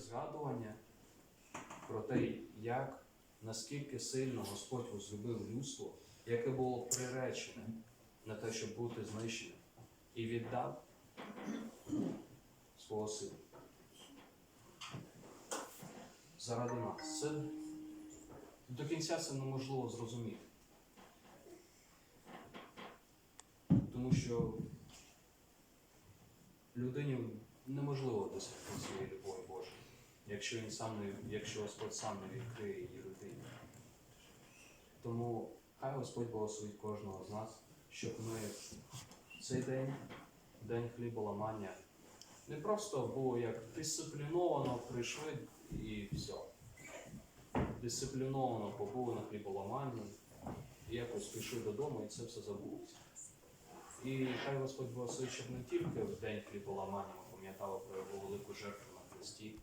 згадування про те, як наскільки сильно Господь возлюбив людство, яке було приречене на те, щоб бути знищеним, і віддав свого сина. Заради нас. Це до кінця це неможливо зрозуміти. Тому що людині неможливо досягти цієї любові Божої, якщо він сам не, якщо Господь сам не відкриє її людині. Тому хай Господь благословить кожного з нас, щоб ми в цей день, день хліболамання, не просто було як дисципліновано прийшли і все. Дисципліновано побули на хліболаманні, і якось пішли додому, і це все забулося. І хай Господь благословить, щоб не тільки в день хліболамання ми пам'ятали про його велику жертву на Христі,